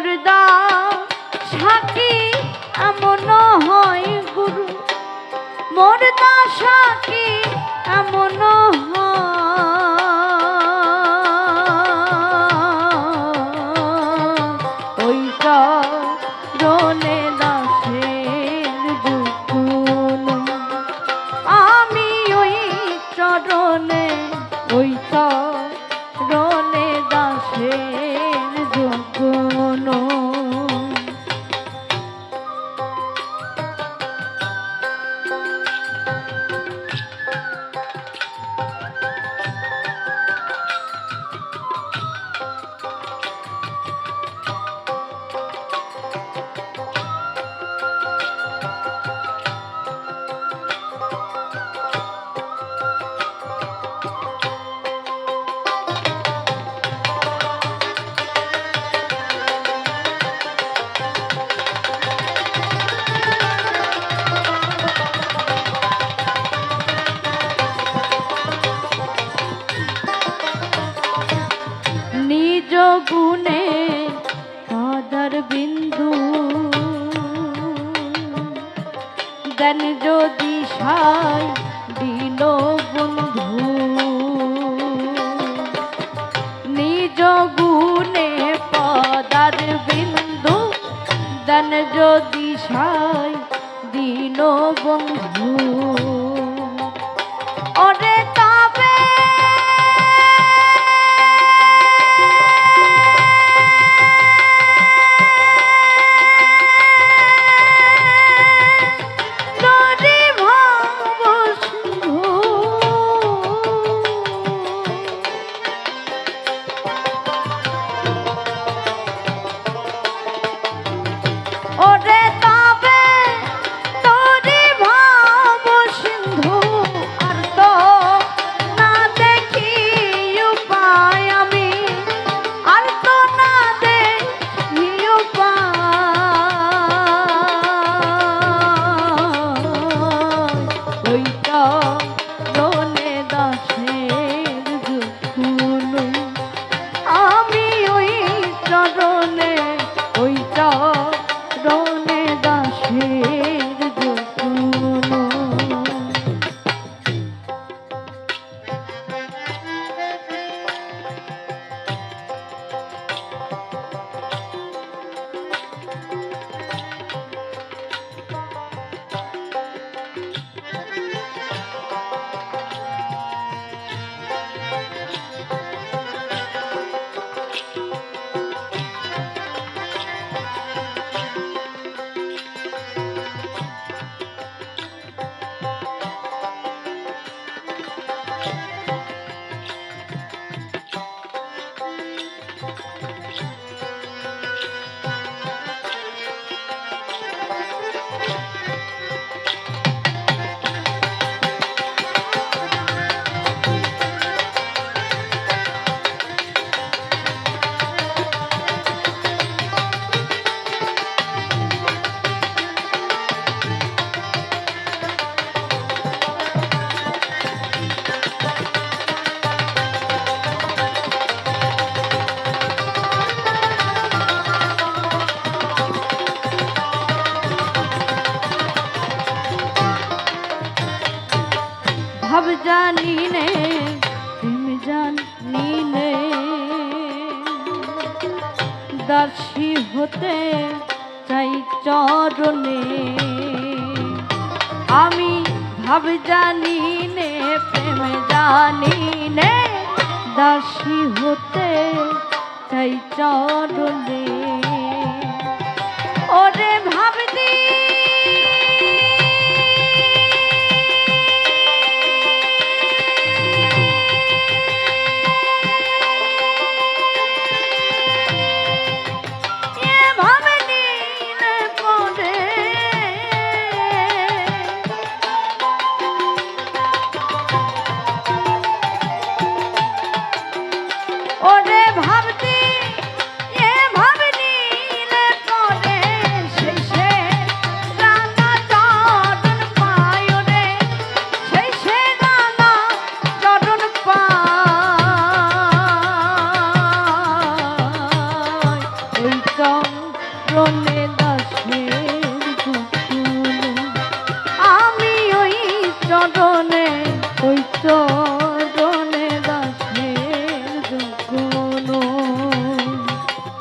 পর্দা সাকি এমন হয় গুরু। মর্দা দা সাকি এমন হয় জ্ঞান যদি সাই দিল বন্ধু। নিজ গুণে পদার বিন্দু দান যদি সাই দিল বন্ধু। অভাব জানি নে প্রেম জানি নে দাসী হতে চাই চরণে আমি ভাব জানি নে প্রেম জানি নে দাসী হতে চাই চরণে